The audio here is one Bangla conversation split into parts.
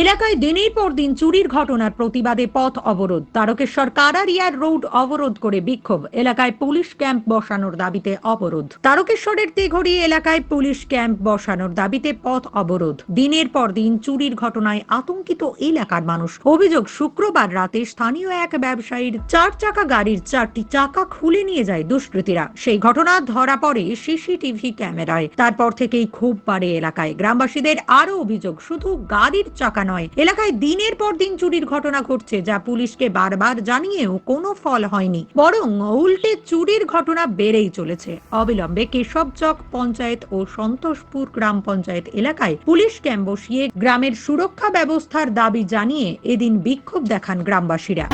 এলাকায় দিনের পর দিন চুরির ঘটনার প্রতিবাদে পথ অবরোধ। তারকেশ্বর কারারিয়ার রোড অবরোধ করে বিক্ষোভ। এলাকায় পুলিশ ক্যাম্প বসানোর দাবিতে অবরোধ। তারকেশ্বরের তেঘড়ি এলাকায় পুলিশ ক্যাম্প বসানোর দাবিতে পথ অবরোধ। দিনের পর দিন চুরির ঘটনায় আতঙ্কিত এলাকার মানুষ। অভিযোগ, শুক্রবার রাতে স্থানীয় এক ব্যবসায়ীর চার চাকা গাড়ির চারটি চাকা খুলে নিয়ে যায় দুষ্কৃতীরা। সেই ঘটনা ধরা পড়ে সিসিটিভি ক্যামেরায়। তারপর থেকেই খুব বাড়ে এলাকায়। গ্রামবাসীদের আরও অভিযোগ, শুধু গাড়ির চাকা নয়। এলাকায় দিনের পর দিন চুরির ঘটনা ঘটছে, যা পুলিশকে বারবার জানিয়েও কোনো ফল হয়নি। বরং উল্টে চুরির ঘটনা বেড়েই চলেছে। অবিলম্বে কেশবচক পঞ্চায়েত ও সন্তোষপুর গ্রাম পঞ্চায়েত এলাকায় পুলিশ ক্যাম্প বসিয়ে গ্রামের সুরক্ষা ব্যবস্থার দাবি জানিয়ে এদিন বিক্ষোভ দেখান গ্রামবাসীরা।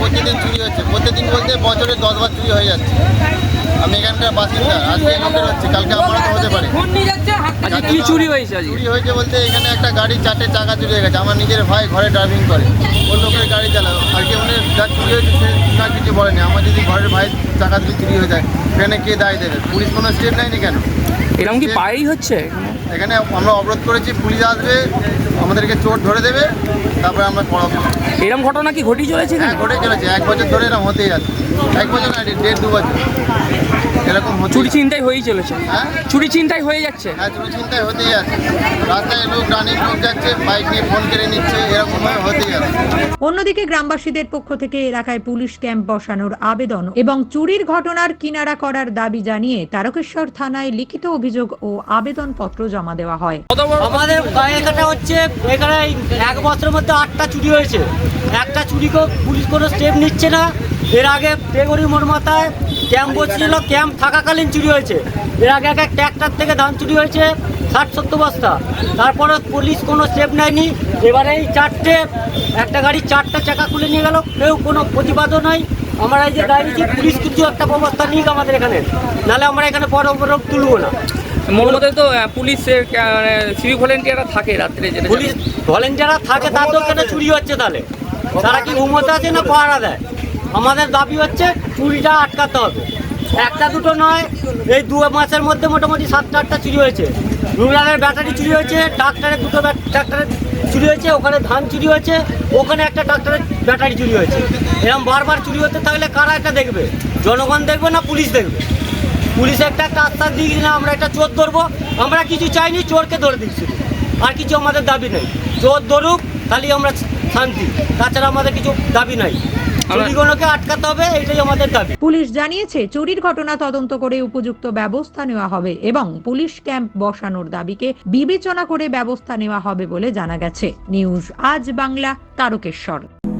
প্রতিদিন চুরি হচ্ছে। প্রতিদিন বলতে বছরে দশবার চুরি হয়ে যাচ্ছে। আমি এখানকার বাসিন্দা, আজকে হচ্ছে। কালকে আজকে কি চুরি হয়েছে আজকে? চুরি হয়েছে বলতে এখানে একটা গাড়ি চারটে চাকা চুরি হয়ে গেছে। আমার নিজের ভাই ঘরে ড্রাইভিং করে। ও লোকের গাড়ি চালায় আজকে মানে যা চুরি হয়েছে সে না কিছু বলেনি। আমার যদি ঘরের ভাই চাকা যদি চুরি হয়ে যায় সেখানে কে দায় দেবে? পুলিশ কোনো স্টেপ নেয়নি কেন? এরকম কি পায়েই হচ্ছে? এখানে আমরা অবরোধ করেছি পুলিশ আসবে আমাদেরকে চোর ধরে দেবে তারপরে আমরা পড়াবো এরকম ঘটনা কি ঘটি চলেছে হ্যাঁ ঘটে চলেছে। এক বছর ধরে এরকম হতেই আছে এক বছর না দেড় দু বছর। চুরি চিন্তাই হয়েই চলেছে। হ্যাঁ? চুরি চিন্তাই হয়ে যাচ্ছে। হ্যাঁ চুরি চিন্তায় হতেই আছে রাস্তায় লোক রানিং লোক যাচ্ছে বাইক নিয়ে ফোন কেড়ে নিচ্ছে এরকম ভাবে হতেই আছে অন্যদিকে গ্রামবাসীদের পক্ষ থেকে এলাকায় পুলিশ ক্যাম্প বসানোর আবেদন এবং চুরির ঘটনার কিনারা করার দাবি জানিয়ে তারকেশ্বর থানায় লিখিত অভিযোগ ও আবেদনপত্র জমা দেওয়া হয়। আমাদের এখানটা হচ্ছে এখানে এক বছরের মধ্যে আটটা চুরি হয়েছে। একটা চুরিকেও পুলিশ কোনো স্টেপ নিচ্ছে না। এর আগে বেগরি মোড় মাথায় ক্যাম্প বসছিল ক্যাম্প থাকাকালীন চুরি হয়েছে। এর আগে এক এক ট্র্যাক্টর থেকে ধান চুরি হয়েছে ষাট সত্তর বস্তা। তারপরে পুলিশ কোনো স্টেপ নেয়নি। এবারে এই চারটে একটা গাড়ি চারটে চাকা খুলে নিয়ে গেল। কেউ কোনো প্রতিবাদও নাই। আমরা এই যে দাঁড়িয়েছি পুলিশ কিছু একটা ব্যবস্থা নিক আমাদের এখানে। নাহলে আমরা এখানে বড় বড় তুলবো না। মোর তো পুলিশের সিভিক ভলেন্টিয়াররা থাকে রাত্রে যেটা পুলিশ ভলেন্টিয়াররা থাকে তাতেও কেন চুরি হচ্ছে তাহলে? তারা কি ঘুমোতে আছে না পাহারা দেয়? আমাদের দাবি হচ্ছে চুরিটা আটকাতে হবে। একটা দুটো নয়, এই দু মাসের মধ্যে মোটামুটি সাতটা আটটা চুরি হয়েছে। রুরালের ব্যাটারি চুরি হয়েছে ট্রাক্টরের দুটো ট্রাক্টরের চুরি হয়েছে, ওখানে ধান চুরি হয়েছে, ওখানে একটা ট্রাক্টরের ব্যাটারি চুরি হয়েছে। এরকম বারবার চুরি হতে থাকলে কারা এটা দেখবে? জনগণ দেখবে না পুলিশ দেখবে? পুলিশ একটা একটা আশ্বাস দিই না আমরা একটা চোর ধরবো। আমরা কিছু চাইনি, চোরকে ধরে দিচ্ছি। আর কিছু আমাদের দাবি নেই। চোর ধরুক তাহলে আমরা শান্তি। তাছাড়া আমাদের কিছু দাবি নাই। চুরিগুলোকে আটকাতে হবে এটাই আমাদের দাবি। পুলিশ জানিয়েছে চুরির ঘটনা তদন্ত করে উপযুক্ত ব্যবস্থা নেওয়া হবে এবং পুলিশ ক্যাম্প বসানোর দাবিকে বিবেচনা করে ব্যবস্থা নেওয়া হবে বলে জানা গেছে। নিউজ আজ বাংলা তারকেশ্বর।